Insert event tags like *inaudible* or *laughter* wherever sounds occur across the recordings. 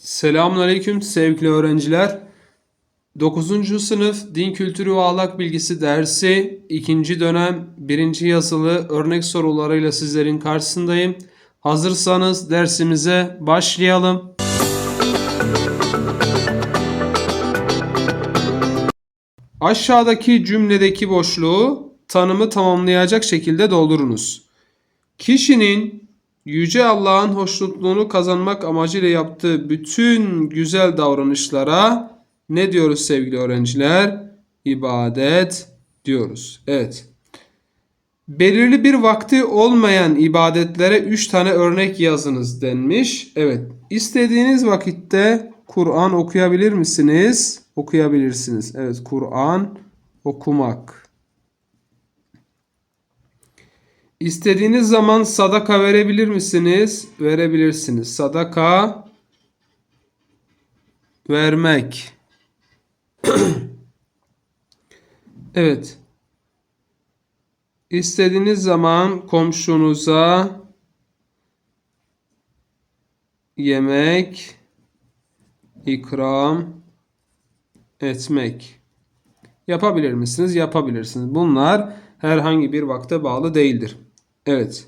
Selamünaleyküm sevgili öğrenciler. 9. sınıf Din Kültürü ve Ahlak Bilgisi dersi 2. dönem 1. yazılı örnek sorularıyla sizlerin karşısındayım. Hazırsanız dersimize başlayalım. Aşağıdaki cümledeki boşluğu tanımı tamamlayacak şekilde doldurunuz. Kişinin Yüce Allah'ın hoşnutluğunu kazanmak amacıyla yaptığı bütün güzel davranışlara ne diyoruz sevgili öğrenciler? İbadet diyoruz. Evet. Belirli bir vakti olmayan ibadetlere 3 tane örnek yazınız denmiş. Evet. İstediğiniz vakitte Kur'an okuyabilir misiniz? Okuyabilirsiniz. Evet, Kur'an okumak. İstediğiniz zaman sadaka verebilir misiniz? Verebilirsiniz. Sadaka vermek. *clears throat* evet. İstediğiniz zaman komşunuza yemek ikram etmek. Yapabilir misiniz? Yapabilirsiniz. Bunlar herhangi bir vakte bağlı değildir. Evet.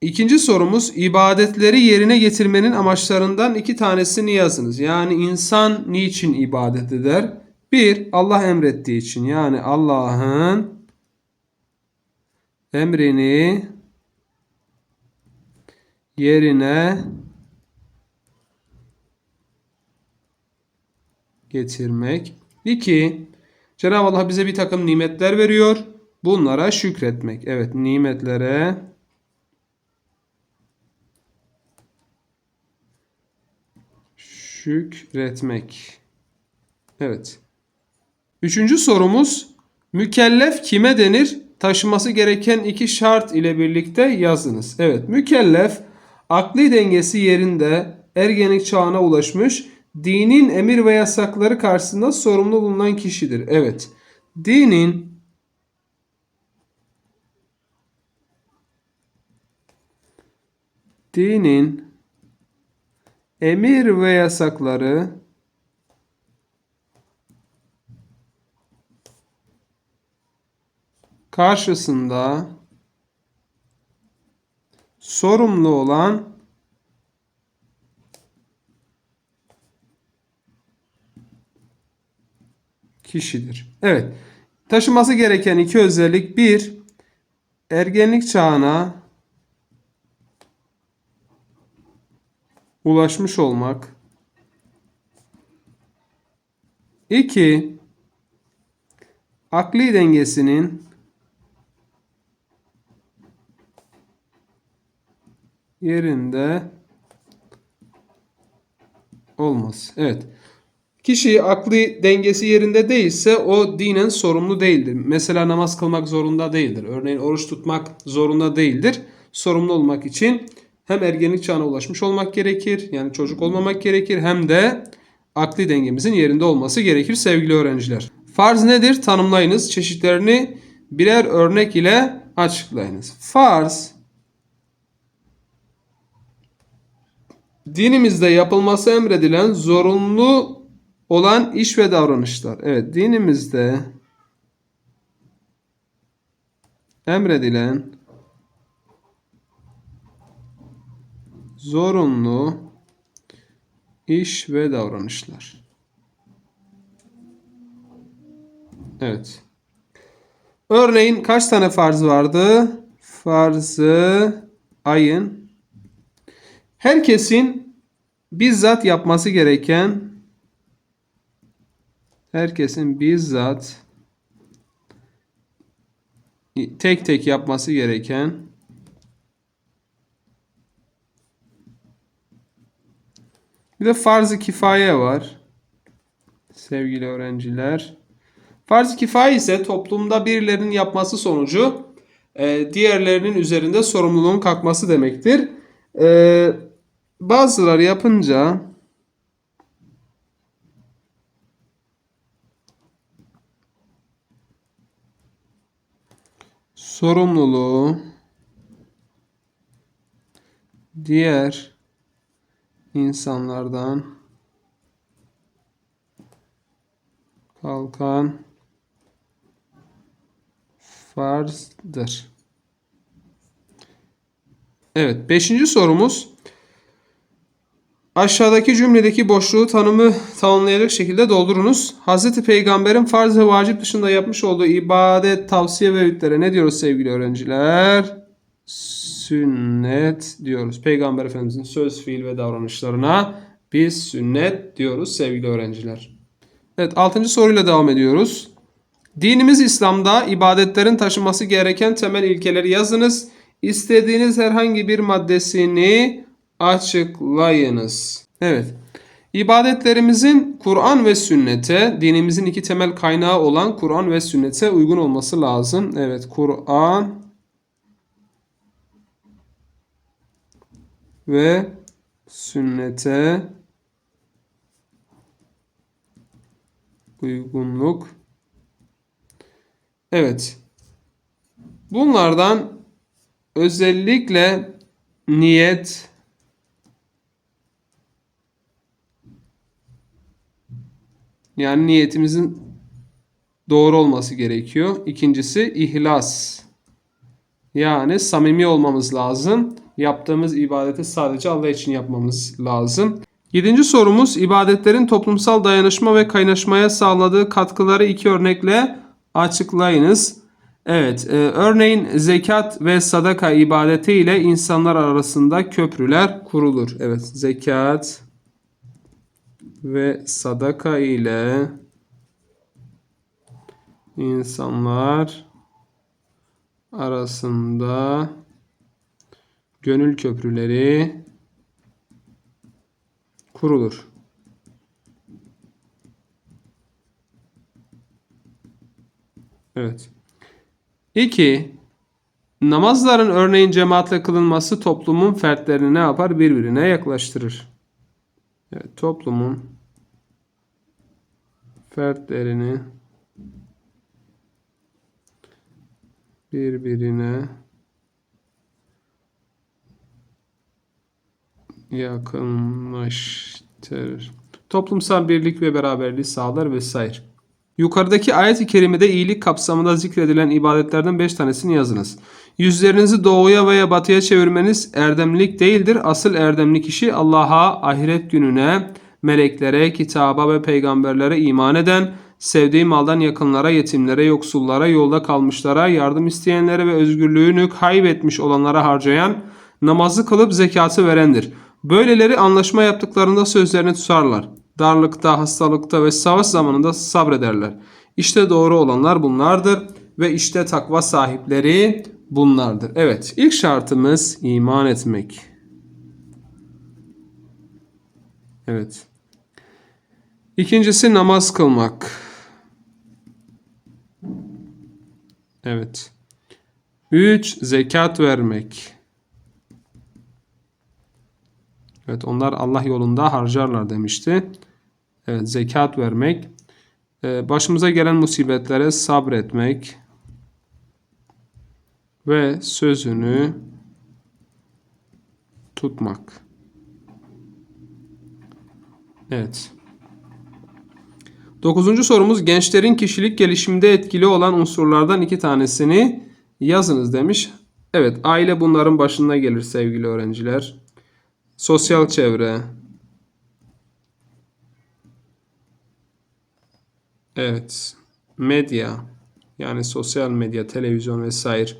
İkinci sorumuz ibadetleri yerine getirmenin amaçlarından iki tanesini yazınız. Yani insan niçin ibadet eder? Bir, Allah emrettiği için. Yani Allah'ın emrini yerine getirmek. İki, Cenab-ı Allah bize bir takım nimetler veriyor. Bunlara şükretmek. Evet, nimetlere şükretmek. Evet. Üçüncü sorumuz mükellef kime denir? Taşıması gereken iki şart ile birlikte yazınız. Evet, mükellef akli dengesi yerinde ergenlik çağına ulaşmış, dinin emir ve yasakları karşısında sorumlu bulunan kişidir. Evet. Dinin dinin emir ve yasakları karşısında sorumlu olan kişidir. Evet. Taşıması gereken iki özellik. Bir, ergenlik çağına ulaşmış olmak. 2. Akli dengesinin yerinde olması. Evet. Kişi akli dengesi yerinde değilse o dinen sorumlu değildir. Mesela namaz kılmak zorunda değildir. Örneğin oruç tutmak zorunda değildir. Sorumlu olmak için hem ergenlik çağına ulaşmış olmak gerekir. Yani çocuk olmamak gerekir. Hem de akli dengemizin yerinde olması gerekir sevgili öğrenciler. Farz nedir? Tanımlayınız. Çeşitlerini birer örnek ile açıklayınız. Farz dinimizde yapılması emredilen zorunlu olan iş ve davranışlar. Evet dinimizde emredilen zorunlu iş ve davranışlar. Evet. Örneğin kaç tane farz vardı? Farzı ayın herkesin bizzat yapması gereken herkesin bizzat tek tek yapması gereken Bir de farz-ı kifaye var. Sevgili öğrenciler. Farz-ı kifaye ise toplumda birilerinin yapması sonucu e, diğerlerinin üzerinde sorumluluğun kalkması demektir. E, bazıları yapınca sorumluluğu diğer insanlardan kalkan farzdır. Evet, beşinci sorumuz. Aşağıdaki cümledeki boşluğu tanımı tamamlayacak şekilde doldurunuz. Hz. Peygamber'in farz ve vacip dışında yapmış olduğu ibadet, tavsiye ve öğütlere ne diyoruz sevgili öğrenciler? Sünnet diyoruz. Peygamber Efendimizin söz, fiil ve davranışlarına biz sünnet diyoruz sevgili öğrenciler. Evet, altıncı soruyla devam ediyoruz. Dinimiz İslam'da ibadetlerin taşıması gereken temel ilkeleri yazınız. İstediğiniz herhangi bir maddesini açıklayınız. Evet. İbadetlerimizin Kur'an ve sünnete, dinimizin iki temel kaynağı olan Kur'an ve sünnete uygun olması lazım. Evet, Kur'an ve sünnete uygunluk. Evet. Bunlardan özellikle niyet yani niyetimizin doğru olması gerekiyor. İkincisi ihlas. Yani samimi olmamız lazım. Yaptığımız ibadeti sadece Allah için yapmamız lazım. Yedinci sorumuz ibadetlerin toplumsal dayanışma ve kaynaşmaya sağladığı katkıları iki örnekle açıklayınız. Evet, e, örneğin zekat ve sadaka ibadeti ile insanlar arasında köprüler kurulur. Evet, zekat ve sadaka ile insanlar arasında gönül köprüleri kurulur. Evet. 2. Namazların örneğin cemaatle kılınması toplumun fertlerini ne yapar? Birbirine yaklaştırır. Evet, toplumun fertlerini birbirine yakınlaştırır. Toplumsal birlik ve beraberliği sağlar vesaire. Yukarıdaki ayet-i kerimede iyilik kapsamında zikredilen ibadetlerden 5 tanesini yazınız. Yüzlerinizi doğuya veya batıya çevirmeniz erdemlilik değildir. Asıl erdemli kişi Allah'a, ahiret gününe, meleklere, kitaba ve peygamberlere iman eden, sevdiği maldan yakınlara, yetimlere, yoksullara, yolda kalmışlara, yardım isteyenlere ve özgürlüğünü kaybetmiş olanlara harcayan, namazı kılıp zekatı verendir. Böyleleri anlaşma yaptıklarında sözlerini tutarlar. Darlıkta, hastalıkta ve savaş zamanında sabrederler. İşte doğru olanlar bunlardır ve işte takva sahipleri bunlardır. Evet, ilk şartımız iman etmek. Evet. İkincisi namaz kılmak. Evet. Üç, zekat vermek. Evet onlar Allah yolunda harcarlar demişti. Evet zekat vermek. Ee, başımıza gelen musibetlere sabretmek. Ve sözünü tutmak. Evet. Dokuzuncu sorumuz gençlerin kişilik gelişiminde etkili olan unsurlardan iki tanesini yazınız demiş. Evet aile bunların başında gelir sevgili öğrenciler. Sosyal çevre. Evet. Medya. Yani sosyal medya, televizyon vesaire.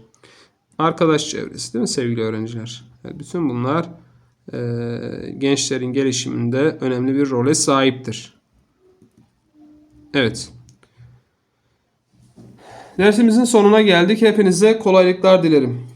Arkadaş çevresi değil mi sevgili öğrenciler? Evet, bütün bunlar e, gençlerin gelişiminde önemli bir role sahiptir. Evet. Dersimizin sonuna geldik. Hepinize kolaylıklar dilerim.